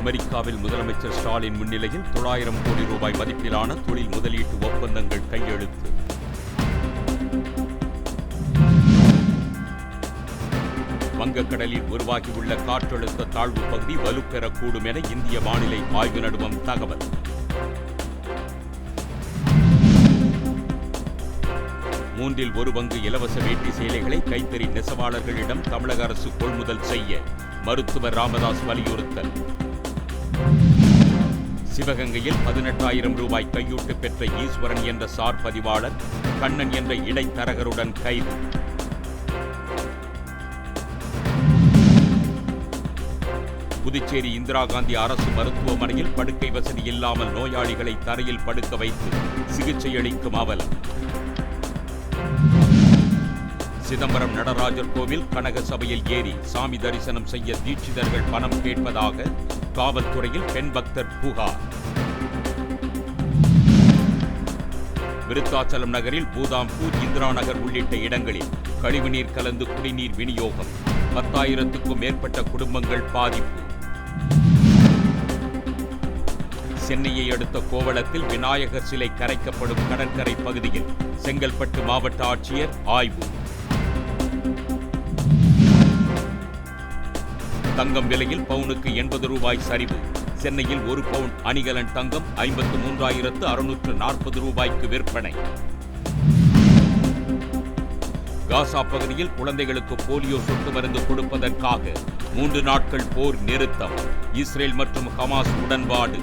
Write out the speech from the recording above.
அமெரிக்காவில் முதலமைச்சர் ஸ்டாலின் முன்னிலையில் தொள்ளாயிரம் கோடி ரூபாய் மதிப்பிலான தொழில் முதலீட்டு ஒப்பந்தங்கள் கையெழுத்து. வங்கக்கடலில் உருவாகியுள்ள காற்றழுத்த தாழ்வு பகுதி வலுப்பெறக்கூடும் என இந்திய வானிலை ஆய்வு நடுவம் தகவல். மூன்றில் ஒரு பங்கு இலவச வேட்டி சேலைகளை கைத்தறி நெசவாளர்களிடம் தமிழக அரசு கொள்முதல் செய்ய மருத்துவர் ராமதாஸ் வலியுறுத்தல். சிவகங்கையில் பதினெட்டாயிரம் ரூபாய் கையூட்டு பெற்ற ஈஸ்வரன் என்ற சார் பதிவாளர் கண்ணன் என்ற இடைத்தரகருடன் கைது. புதுச்சேரி இந்திரா காந்தி அரசு மருத்துவமனையில் படுக்கை வசதி இல்லாமல் நோயாளிகளை தரையில் படுக்க வைத்து சிகிச்சை அளிக்கும் அவலம். சிதம்பரம் நடராஜர் கோவில் கனக சபையில் ஏறி சாமி தரிசனம் செய்ய தீட்சிதர்கள் பணம் கேட்பதாக காவல்துறையில் பெண் பக்தர் புகார். விருத்தாச்சலம் நகரில் பூதாம்பூர் இந்திரா நகர் உள்ளிட்ட இடங்களில் கழிவுநீர் கலந்து குடிநீர் விநியோகம். பத்தாயிரத்துக்கும் மேற்பட்ட குடும்பங்கள் பாதிப்பு. சென்னையை அடுத்த கோவளத்தில் விநாயகர் சிலை கரைக்கப்படும் கடற்கரை பகுதியில் செங்கல்பட்டு மாவட்ட ஆட்சியர் ஆய்வு. தங்கம் விலையில் பவுனுக்கு எண்பது ரூபாய் சரிவு. சென்னையில் ஒரு பவுன் அணிகலன் தங்கம் ஐம்பத்து மூன்றாயிரத்து அறுநூற்று நாற்பது ரூபாய்க்கு விற்பனை. காசா பகுதியில் குழந்தைகளுக்கு போலியோ சொட்டு மருந்து கொடுப்பதற்காக மூன்று நாட்கள் போர் நிறுத்தம். இஸ்ரேல் மற்றும் ஹமாஸ் உடன்பாடு.